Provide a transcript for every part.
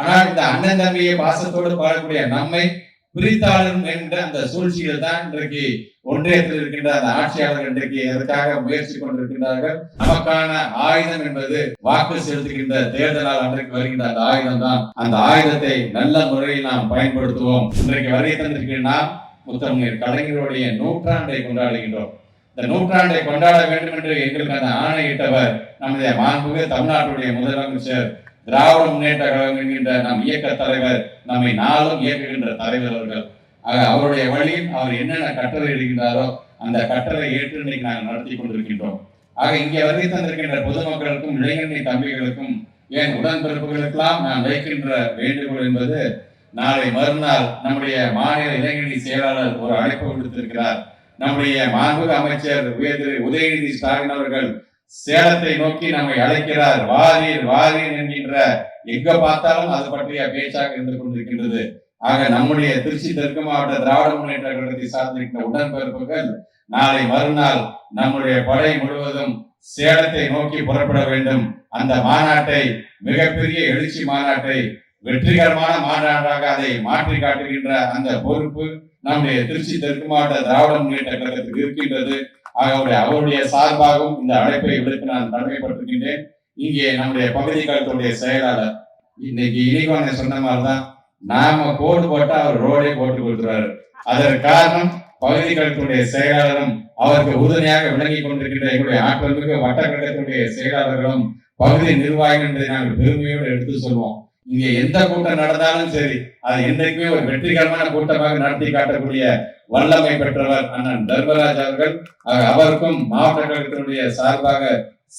ஆனால் இந்த அண்ணன் தம்பியை பாசத்தோடு பாடக்கூடிய நம்மை பிரித்தாளும் என்ற அந்த சூழ்ச்சியில் தான் இன்றைக்கு ஒன்றியத்தில் இருக்கின்ற அந்த ஆட்சியாளர்கள் இன்றைக்கு அதற்காக முயற்சி கொண்டிருக்கின்றார்கள்? நமக்கான ஆயுதம் என்பது வாக்கு செலுத்துகின்ற தேர்தலால் அன்றைக்கு வருகின்ற அந்த ஆயுதம் தான். அந்த ஆயுதத்தை நல்ல முறையில் நாம் பயன்படுத்துவோம். இன்றைக்கு வருகை தந்திருக்கிற நாம் முத்தமிழர் கலைஞருடைய நூற்றாண்டை கொண்டாடுகின்றோம். இந்த நூற்றாண்டை கொண்டாட வேண்டும் என்று எங்களுக்கு அந்த ஆணையிட்டவர் நம்முடைய மாண்புமிகு தமிழ்நாட்டுடைய முதலமைச்சர் திராவிட முன்னேற்ற கழகம் என்கின்ற நம் இயக்க தலைவர் நம்மை நாளும் இயக்குகின்ற தலைவர் அவர்கள். ஆக அவருடைய வழியில் அவர் என்னென்ன கட்டளை எழுகின்றாரோ அந்த கட்டளை ஏற்று இன்னைக்கு நாங்கள் நடத்தி கொண்டிருக்கின்றோம். ஆக இங்கே வருகை தந்திருக்கின்ற பொதுமக்களுக்கும் இளைஞரணி தம்பிகளுக்கும் ஏன் உடன்பிறப்புகளுக்கெல்லாம் நான் வைக்கின்ற வேண்டுகோள் என்பது நாளை மறுநாள் நம்முடைய மாநில இளைஞரணி செயலாளர் ஒரு அழைப்பு விடுத்திருக்கிறார். நம்முடைய மாண்பு அமைச்சர் உயர் உதயநிதி ஸ்டாலின் அவர்கள் சேலத்தை நோக்கி நம்மை அழைக்கிறார். வாரீர் வாரீர் என்கின்ற எங்க பார்த்தாலும் அது பற்றிய பேச்சாக இருந்து கொண்டிருக்கின்றது. ஆக நம்முடைய திருச்சி தெற்கு மாவட்ட திராவிட முன்னேற்ற கழகத்தை சார்ந்திருக்கிற உடன்பிறப்புகள் நாளை மறுநாள் நம்முடைய படை முழுவதும் சேலத்தை நோக்கி புறப்பட வேண்டும். அந்த மாநாட்டை மிகப்பெரிய எழுச்சி மாநாட்டை வெற்றிகரமான மாநாடாக அதை மாற்றி காட்டுகின்ற அந்த பொறுப்பு நம்முடைய திருச்சி தெற்கு மாவட்ட திராவிட முன்னேற்ற கழகத்துக்கு இருக்கின்றது. ஆகவே அவருடைய சார்பாகவும் இந்த அழைப்பை விடுத்து நான் கடமைப்பட்டிருக்கின்றேன் இங்கே நம்முடைய பகுதி கழகத்துடைய செயலாளர் இன்னைக்கு இனிவான சொன்ன மாதிரிதான் நாம கோடு போட்டா அவர் ரோடே போட்டு கொடுத்துறாரு அதற்கு காரணம் பகுதி கழகத்துடைய செயலாளரும் அவருக்கு உறுதுணையாக விளங்கி கொண்டிருக்கின்ற எங்களுடைய ஆற்றல்மிகு வட்ட கழகத்துடைய செயலாளர்களும் பகுதி நிர்வாகம் என்பதை நாங்கள் பெருமையோடு எடுத்து சொல்வோம். இங்க எந்த கூட்டம் நடந்தாலும் சரி அது என்றைக்குமே ஒரு வெற்றிகரமான கூட்டமாக நடத்தி காட்டக்கூடிய வல்லமை பெற்றவர் அண்ணன் தர்மராஜ் அவர்கள். அவருக்கும் மாவட்ட கழகத்தினுடைய சார்பாக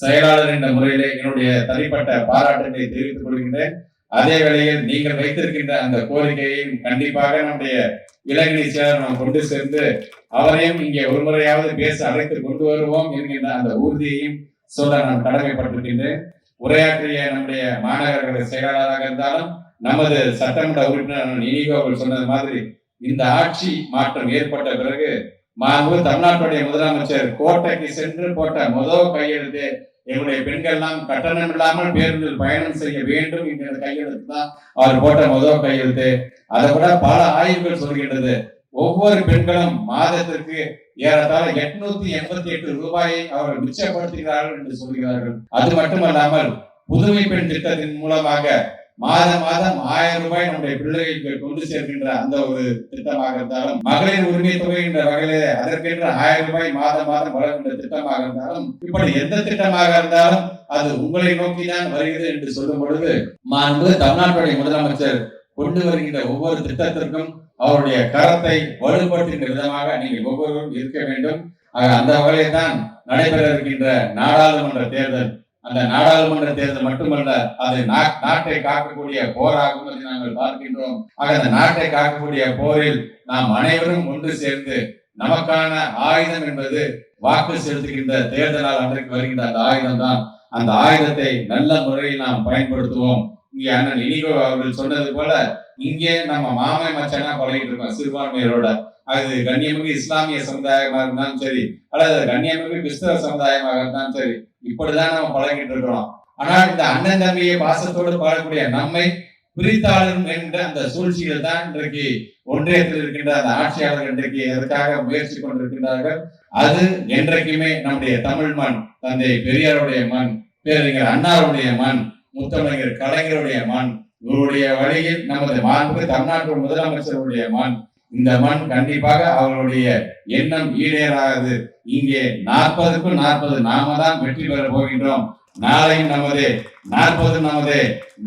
செயலாளர் என்ற முறையிலே என்னுடைய தனிப்பட்ட பாராட்டுகளை தெரிவித்துக் கொள்கின்றேன். அதே வேளையில் நீங்கள் வைத்திருக்கின்ற அந்த கோரிக்கையையும் கண்டிப்பாக நம்முடைய இளைஞரணி செயலர் நாம் கொண்டு சேர்ந்து அவரையும் இங்கே ஒரு முறையாவது பேச அழைத்து கொண்டு வருவோம் என்கின்ற அந்த உறுதியையும் சொல்ல நான் கடமைப்பட்டிருக்கின்றேன். உரையாற்றிய நம்முடைய மாநகர செயலாளராக இருந்தாலும் நமது சட்டமன்ற உறுப்பினர் இனிகோ அவர்கள் சொன்னது மாதிரி இந்த ஆட்சி மாற்றம் ஏற்பட்ட பிறகு மாண்பு தமிழ்நாட்டுடைய முதலமைச்சர் கோட்டைக்கு சென்று போட்ட முதல் கையெழுத்து எங்களுடைய பெண்கள்லாம் கட்டணம் இல்லாமல் பேருந்தில் பயணம் செய்ய வேண்டும் என்கிற கையெழுத்து தான் அவர் போட்ட முதல் கையெழுத்து. அதை விட பல ஆய்வுகள் சொல்கின்றது. ஒவ்வொரு பெண்களும் மாதத்திற்கு ஏறத்தாழ எட்நூத்தி எண்பத்தி எட்டு ரூபாயை அவர்கள் மிச்சப்படுத்துகிறார்கள் என்று சொல்கிறார்கள். அது மட்டுமல்லாமல் புதுமை பெண் திட்டத்தின் மூலமாக மாதம் மாதம் ஆயிரம் ரூபாய் நம்முடைய பிள்ளைகளுக்கு கொண்டு சேர்க்கின்ற அந்த ஒரு திட்டமாக இருந்தாலும் மகளிர் உரிமை தொகை என்ற வகையிலே அதற்கென்ற ஆயிரம் ரூபாய் மாதம் மாதம் வழங்குகின்ற திட்டமாக இருந்தாலும் இப்படி எந்த திட்டமாக இருந்தாலும் அது உங்களை நோக்கி தான் வருகிறது என்று சொல்லும் பொழுது மாண்பு தமிழ்நாட்டுடைய முதலமைச்சர் கொண்டு வருகின்ற ஒவ்வொரு திட்டத்திற்கும் அவருடைய கரத்தை வலுப்படுத்துகின்ற விதமாக நீங்கள் ஒவ்வொருவரும் இருக்க வேண்டும். அந்த வகையில் தான் நடைபெற இருக்கின்ற நாடாளுமன்ற தேர்தல் அந்த நாடாளுமன்ற தேர்தல் மட்டுமல்ல அது நாட்டை காக்கக்கூடிய போராகும் என்று நாங்கள் பார்க்கின்றோம். ஆக அந்த நாட்டை காக்கக்கூடிய போரில் நாம் அனைவரும் ஒன்று சேர்ந்து நமக்கான ஆயுதம் என்பது வாக்கு செலுத்துகின்ற தேர்தலால் அன்றைக்கு வருகின்ற அந்த ஆயுதம் தான். அந்த ஆயுதத்தை நல்ல முறையில் நாம் பயன்படுத்துவோம். இங்கே அண்ணன் இனிகோ அவர்கள் சொன்னது போல இங்கே நம்ம மாமை மச்சனா பழகிட்டு இருக்கோம் சிறுபான்மையரோட அது கண்ணியமிகு இஸ்லாமிய சமுதாயமாக இருந்தாலும் சரி அல்லது கண்ணியமிகு கிறிஸ்தவ சமுதாயமாக இருந்தாலும் சரி இப்படிதான் நம்ம பழகிட்டு இருக்கிறோம். ஆனால் இந்த அண்ணன் தம்பியை பாசத்தோடு பாடக்கூடிய நம்மை பிரித்தாளும் என்ற அந்த சூழ்ச்சியில் தான் இன்றைக்கு ஒன்றியத்தில் இருக்கின்ற அந்த ஆட்சியாளர் இன்றைக்கு அதற்காக முயற்சி கொண்டிருக்கின்றார்கள்? அது என்றைக்குமே நம்முடைய தமிழ் மண் தந்தை பெரியாருடைய மண் பேரறிஞர் அண்ணாருடைய மண் முத்தமிழர் கலைஞருடைய மண் இவருடைய வழியில் நமது மாண்பு தமிழ்நாட்டு முதலமைச்சருடைய மண் இந்த மண் கண்டிப்பாக அவர்களுடைய எண்ணம் ஈடேறாது. இங்கே நாற்பதுக்கும் நாற்பது நாம தான் வெற்றி பெற போகின்றோம். நாளையும் நமது நாற்பது நமது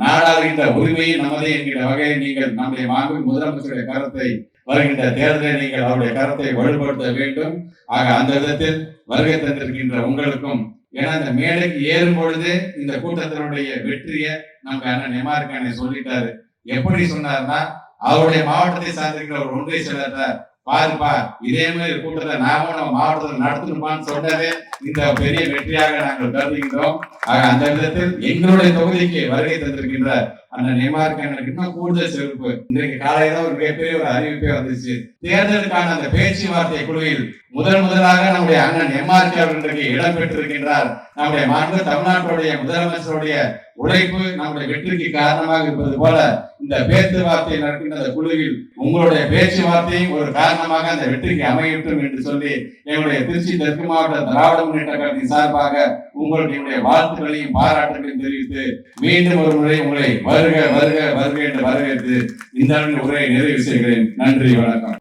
நாடாளுகின்ற உரிமையும் நமதே என்கிற வகையில் நீங்கள் நம்முடைய மாண்பு முதலமைச்சருடைய கருத்தை வருகின்ற தேர்தலில் நீங்கள் அவருடைய கருத்தை வலுப்படுத்த வேண்டும். ஆக அந்த விதத்தில் வருகை தந்திருக்கின்ற உங்களுக்கும் ஏன்னா இந்த மேடைக்கு ஏறும் பொழுது இந்த கூட்டத்தினுடைய வெற்றியை நம்ம அண்ணன் எம்ஆர்கானை சொல்லிட்டாரு. எப்படி சொன்னார்னா அவருடைய மாவட்டத்தை சார்ந்திருக்கிற ஒரு ஒன்றிய செயலர் பாருப்பா இதே மாதிரி கூட்டத்தை நாமும் நம்ம மாவட்டத்தில் நடத்தணுமான்னு சொன்னதே இந்த பெரிய வெற்றியாக நாங்கள் கருதுகின்றோம். ஆக அந்த விதத்தில் எங்களுடைய தொகுதிக்கு வருகை தந்திருக்கின்ற அந்த நியமாருக்கு எங்களுக்கு இன்னும் கூடுதல் சிறப்பு இன்றைக்கு காலையில ஒரு மிகப்பெரிய ஒரு அறிவிப்பே வந்துச்சு. தேர்தலுக்கான அந்த பேச்சுவார்த்தை குழுவில் முதல் முதலாக நம்முடைய அண்ணன் எம்ஆர்கே அவர்கள் இன்றைக்கு இடம் பெற்றிருக்கின்றார். நம்முடைய மாநில தமிழ்நாட்டுடைய முதலமைச்சருடைய உழைப்பு நம்முடைய வெற்றிக்கு காரணமாக இருப்பது போல இந்த பேச்சுவார்த்தை நடக்கின்ற அந்த குழுவில் உங்களுடைய பேச்சுவார்த்தையும் ஒரு காரணமாக அந்த வெற்றிக்கு அமையட்டும் என்று சொல்லி எங்களுடைய திருச்சி தெற்கு மாவட்ட திராவிட முன்னேற்ற கழகத்தின் சார்பாக உங்களுடைய வாழ்த்துக்களையும் பாராட்டுகளையும் தெரிவித்து மீண்டும் ஒரு முறை உங்களை வருக வருக வருக என்று வரவேற்று இந்த உரையை நிறைவு செய்கிறேன். நன்றி வணக்கம்.